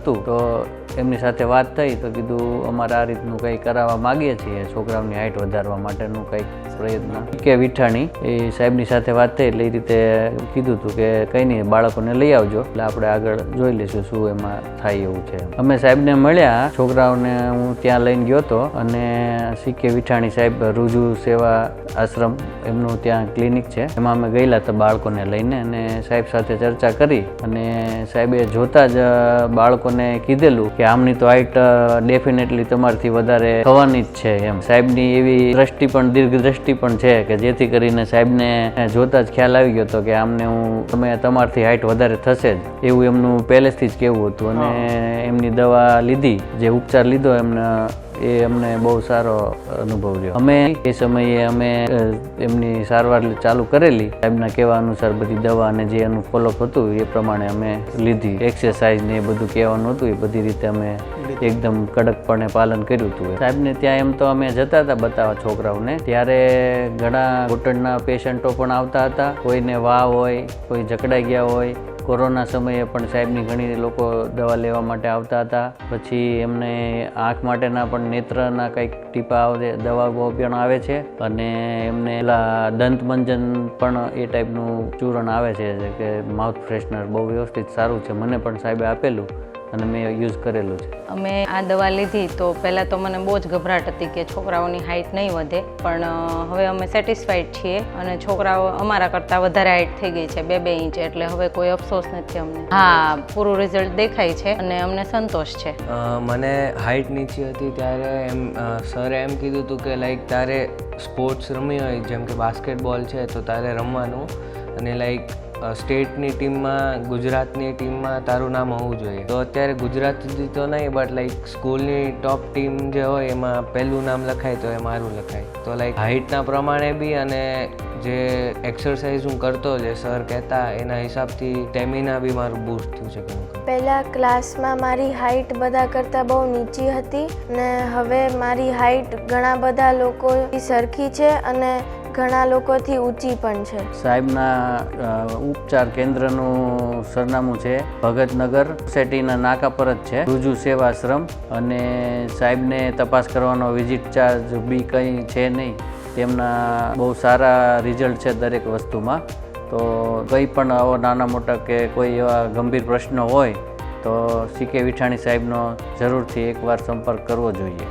હતું તો એમની સાથે વાત થઈ તો કીધું, અમારે આ રીતનું કંઈ કરાવવા માગીએ છીએ, છોકરાઓની હાઇટ વધારવા માટેનું કંઈક પ્રયત્ન. કે વિઠાણી એ સાહેબની સાથે વાત થઈ એટલે એ રીતે કીધું હતું કે, કંઈ નહીં, બાળકોને લઈ આવજો, એટલે આપણે આગળ જોઈ લઈશું શું એમાં થાય એવું છે. અમે સાહેબને મળ્યા, છોકરાઓને હું ત્યાં લઈને ગયો હતો અને સીકે વિઠાણી સાહેબ રુજુ સેવા આશ્રમ એમનું ત્યાં ક્લિનિક છે. એમાં અમે ગયેલા હતા બાળકોને લઈને અને સાહેબ સાથે ચર્ચા કરી અને સાહેબે જોતા જ બાળકોને કીધેલું કે આમની તો હાઈટ ડેફિનેટલી તમારથી વધારે થવાની જ છે એમ. સાહેબની એવી દ્રષ્ટિ પણ દીર્ઘ દ્રષ્ટિ પણ છે કે જેથી કરીને સાહેબને જોતા જ ખ્યાલ આવી ગયો હતો કે આમને હું તમે તમારથી હાઈટ વધારે થશે જ. એવું એમનું પહેલેથી જ કેવું હતું અને એમની દવા લીધી જે ઉપચાર લીધો એમને એ અમને બહુ સારો અનુભવ રહ્યો. અમે એ સમયે અમે એમની સારવાર ચાલુ કરેલી. સાહેબના કહેવા અનુસાર બધી દવા અને જે એનું ફોલોઅપ હતું એ પ્રમાણે અમે લીધી. એક્સરસાઇઝ ને એ બધું કહેવાનું હતું એ બધી રીતે અમે એકદમ કડકપણે પાલન કર્યું હતું. સાહેબને ત્યાં એમ તો અમે જતા હતા બતાવવા છોકરાઓને. ત્યારે ઘણા ઘૂંટણના પેશન્ટો પણ આવતા હતા. કોઈને વાવ હોય કોઈ જકડાઈ ગયા હોય કોરોના સમયે પણ સાહેબની ઘણી લોકો દવા લેવા માટે આવતા હતા. પછી એમને આંખ માટેના પણ નેત્રના કંઈક ટીપા દવાઓ પણ આવે છે. અને એમને દંતમંજન પણ એ ટાઈપનું ચૂરણ આવે છે કે માઉથ ફ્રેશનર બહુ વ્યવસ્થિત સારું છે. મને પણ સાહેબે આપેલું. અને મેં યુઝ કરેલું છે. અમે આ દવા લીધી તો પહેલાં તો મને બહુ જ ગભરાટ હતી કે છોકરાઓની હાઇટ નહીં વધે પણ હવે અમે સેટિસ્ફાઈડ છીએ અને છોકરાઓ અમારા કરતાં વધારે હાઇટ થઈ ગઈ છે બે બે ઇંચ એટલે હવે કોઈ અફસોસ નથી અમને. હા પૂરું રિઝલ્ટ દેખાય છે અને અમને સંતોષ છે. મને હાઇટ નીચી હતી ત્યારે એમ સરે એમ કીધું હતું કે લાઈક તારે સ્પોર્ટ્સ રમી હોય જેમ કે બાસ્કેટબોલ છે તો તારે રમવાનું. અને લાઈક સ્ટેટની ટીમમાં, ગુજરાતની ટીમમાં તારું નામ હોવું જોઈએ. તો અત્યારે ગુજરાત સુધી તો નહીં બટ લાઈક સ્કૂલની ટોપ ટીમ જે હોય એમાં પહેલું નામ લખાય તો એ મારું લખાય. તો લાઈક હાઇટના પ્રમાણે બી અને જે એક્સરસાઇઝ હું કરતો જે સર કહેતા એના હિસાબથી સ્ટેમિના બી મારું બૂસ્ટ થયું છે પહેલાં ક્લાસમાં મારી હાઇટ બધા કરતાં બહુ નીચી હતી ને હવે મારી હાઇટ ઘણા બધા લોકોથી સરખી છે અને ઘણા લોકોથી ઊંચી પણ છે. સાહેબના ઉપચાર કેન્દ્રનું સરનામું છે ભગતનગર. સોસાયટીના નાકા પર જ છે. રુજુ સેવાશ્રમ અને સાહેબને તપાસ કરવાનો વિઝિટ ચાર્જ બી કંઈ છે નહીં. તેમના બહુ સારા રિઝલ્ટ છે દરેક વસ્તુમાં. તો કંઈ પણ આવો નાના મોટા કે કોઈ એવા ગંભીર પ્રશ્નો હોય તો સી કે વિઠાણી સાહેબનો જરૂરથી એકવાર સંપર્ક કરવો જોઈએ.